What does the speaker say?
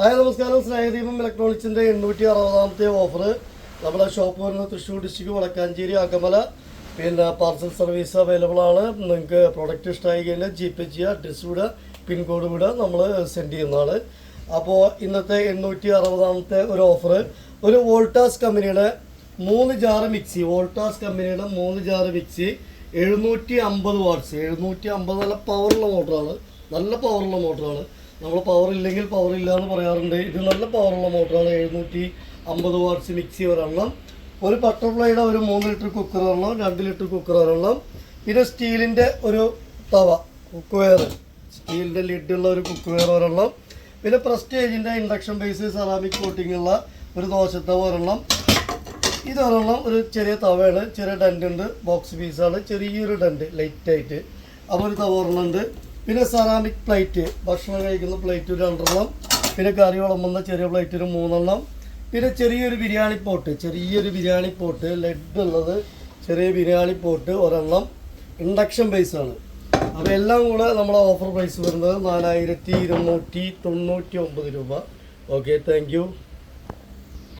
Hi നമസ്കാരം. സ്നേഹദീപം ഇലക്ട്രോണിക്സിന്റെ എണ്ണൂറ്റി അറുപതാമത്തെ ഓഫർ നമ്മുടെ ഷോപ്പ് വരുന്നത് തൃശ്ശൂർ ഡിസ്ട്രിക്ട് വടക്കാഞ്ചേരി അകമല പിന്നെ പാർസൽ സർവീസ് അവൈലബിൾ ആണ്. നിങ്ങൾക്ക് പ്രോഡക്റ്റ് ഇഷ്ടമായി കഴിഞ്ഞാൽ ജി പേ ചെയ്യുക അഡ്രസ് വിടുക പിൻകോഡ് വിടുക നമ്മൾ സെൻഡ് ചെയ്യുന്നതാണ്. അപ്പോൾ ഇന്നത്തെ എണ്ണൂറ്റി അറുപതാമത്തെ ഒരു ഓഫർ ഒരു വോൾട്ടാസ് കമ്പനിയുടെ മൂന്ന് ജാറ് മിക്സി വോൾട്ടാസ് കമ്പനിയുടെ മൂന്ന് ജാറ് മിക്സി എഴുന്നൂറ്റി അമ്പത് വാട്ട്സ് എഴുന്നൂറ്റി അമ്പത് നല്ല പവറുള്ള മോട്ടറാണ് നല്ല പവറുള്ള മോട്ടറാണ് നമ്മൾ പവർ ഇല്ലെങ്കിൽ പവർ ഇല്ല എന്ന് പറയാറുണ്ട്. ഇത് നല്ല പവറുള്ള മോട്ടറാണ് എഴുന്നൂറ്റി അമ്പത് വാട്ട്സ് മിക്സി ഒരെണ്ണം ഒരു ബട്ടർഫ്ലൈയുടെ ഒരു മൂന്ന് ലിറ്റർ കുക്കർ ഒരെണ്ണം രണ്ട് ലിറ്റർ കുക്കർ ഒരെണ്ണം പിന്നെ സ്റ്റീലിന്റെ ഒരു തവ കുക്ക് വെയർ സ്റ്റീലിന്റെ ലിഡുള്ള ഒരു കുക്ക് വെയർ ഒരെണ്ണം പിന്നെ പ്രസ്റ്റേജിന്റെ ഇൻഡക്ഷൻ ബേസ് സെറാമിക് കോട്ടിംഗ് ഉള്ള ഒരു ദോശത്തവ ഒരെണ്ണം ഇതൊരെണ്ണം ഒരു ചെറിയ തവയാണ്. ചെറിയ ഡന്റ് ഉണ്ട്. ബോക്സ് പീസാണ് ചെറിയൊരു ഡണ്ട് ലൈറ്റായിട്ട് അപ്പോൾ ഒരു തവ ഒരെണ്ണം ഉണ്ട്. പിന്നെ സെറാമിക് പ്ലേറ്റ് ഭക്ഷണം കഴിക്കുന്ന പ്ലേറ്റ് ഒരു രണ്ടെണ്ണം. പിന്നെ കറി വിളമ്പുന്ന ചെറിയ പ്ലേറ്റ് ഒരു മൂന്നെണ്ണം. പിന്നെ ചെറിയൊരു ബിരിയാണി പോട്ട് ചെറിയൊരു ബിരിയാണി പോട്ട് ലെഡ് ഉള്ളത് ചെറിയ ബിരിയാണി പോട്ട് ഒരെണ്ണം. ഇൻഡക്ഷൻ ബേസാണ് അപ്പോൾ എല്ലാം കൂടെ നമ്മളെ ഓഫർ പ്രൈസ് വരുന്നത് നാലായിരത്തി ഇരുന്നൂറ്റി തൊണ്ണൂറ്റി ഒമ്പത് രൂപ. Okay thank